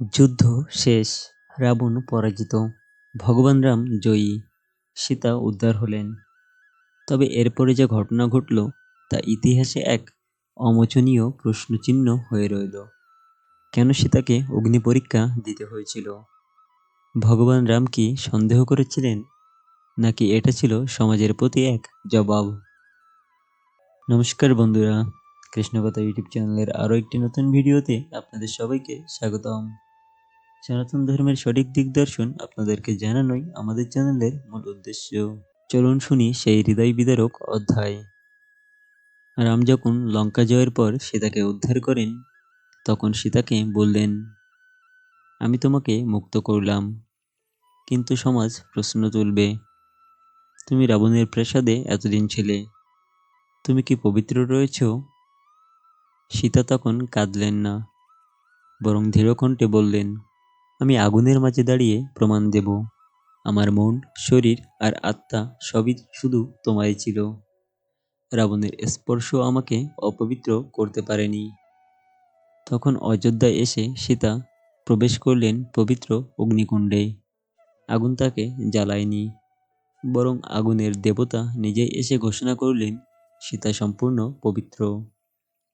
যুদ্ধ শেষ, রাবণ পরাজিত, ভগবান রাম জয়ী, সীতা উদ্ধার হলেন। তবে এরপরে যে ঘটনা ঘটল, তা ইতিহাসে এক অমোচনীয় প্রশ্নচিহ্ন হয়ে রইল। কেন সীতাকে অগ্নি পরীক্ষা দিতে হয়েছিল? ভগবান রাম কি সন্দেহ করেছিলেন? নাকি এটা ছিল সমাজের প্রতি এক জবাব? নমস্কার বন্ধুরা, কৃষ্ণকথা ইউটিউব চ্যানেলের আরও একটি নতুন ভিডিওতে আপনাদের সবাইকে স্বাগতম। সনাতন ধর্মের সঠিক দিগদর্শন আপনাদেরকে জানানোই আমাদের চ্যানেলের মূল উদ্দেশ্য। চলুন শুনি সেই হৃদয় বিদারক অধ্যায়। রাম যখন লঙ্কা জয়ের পর সীতাকে উদ্ধার করেন, তখন সীতাকে বললেন, আমি তোমাকে মুক্ত করলাম, কিন্তু সমাজ প্রশ্ন তুলবে। তুমি রাবণের প্রাসাদে এতদিন ছিলে, তুমি কি পবিত্র রয়েছ? সীতা তখন কাঁদলেন না, বরং ধীরকণ্ঠে বললেন আমি আগুনের মাঝে দাঁড়িয়ে প্রমাণ দেব। আমার মন, শরীর আর আত্মা সবই শুধু তোমারই ছিল। রাবণের স্পর্শ আমাকে অপবিত্র করতে পারেনি। তখন অযোধ্যায় এসে সীতা প্রবেশ করলেন পবিত্র অগ্নিকুণ্ডে। আগুন তাকে জ্বালায়নি, বরং আগুনের দেবতা নিজেই এসে ঘোষণা করলেন সীতা সম্পূর্ণ পবিত্র।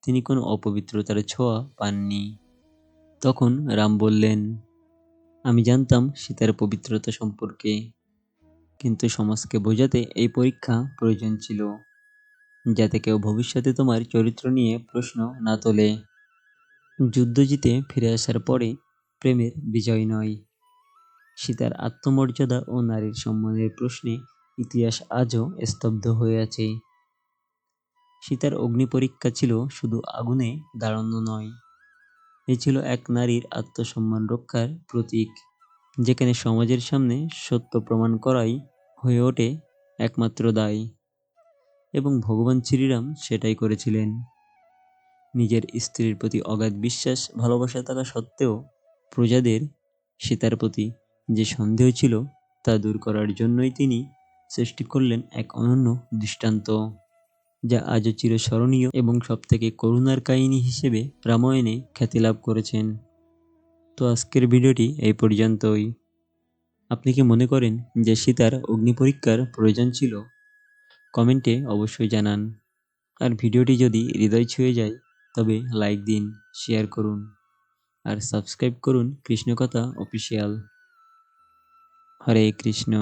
তিনি কোনো অপবিত্রতার ছোঁয়া পাননি। তখন রাম বললেন আমি জানতাম সীতার পবিত্রতা সম্পর্কে, কিন্তু সমাজকে বোঝাতে এই পরীক্ষা প্রয়োজন ছিল, যাতে কেউ ভবিষ্যতে তোমার চরিত্র নিয়ে প্রশ্ন না তোলে। যুদ্ধ জিতে ফিরে আসার পরে প্রেমের বিজয় নয়। সীতার আত্মমর্যাদা ও নারীর সম্মানের প্রশ্নে ইতিহাস আজও স্তব্ধ হয়ে আছে। সীতার অগ্নি পরীক্ষা ছিল শুধু আগুনে দাঁড়ানো নয়। এ ছিল এক নারীর আত্মসম্মান রক্ষার প্রতীক, যেখানে সমাজের সামনে সত্য প্রমাণ করাই হয়ে ওঠে একমাত্র দায়। এবং ভগবান শ্রীরাম সেটাই করেছিলেন। নিজের স্ত্রীর প্রতি অগাধ বিশ্বাস, ভালোবাসা থাকা সত্ত্বেও প্রজাদের সীতার প্রতি যে সন্দেহ ছিল তা দূর করার জন্যই তিনি সৃষ্টি করলেন এক অনন্য দৃষ্টান্ত। যা আজও চিরস্মরণীয় এবং সবথেকে করুণার কাহিনী হিসেবে রামায়ণে খ্যাতি লাভ করেছেন। তো আজকের ভিডিওটি এই পর্যন্তই। আপনি কি মনে করেন যে সীতার অগ্নি পরীক্ষার প্রয়োজন ছিল? কমেন্টে অবশ্যই জানান। আর ভিডিওটি যদি হৃদয় ছুঁয়ে যায়, তবে লাইক দিন, শেয়ার করুন। আর সাবস্ক্রাইব করুন কৃষ্ণকথা অফিসিয়াল হরে কৃষ্ণ।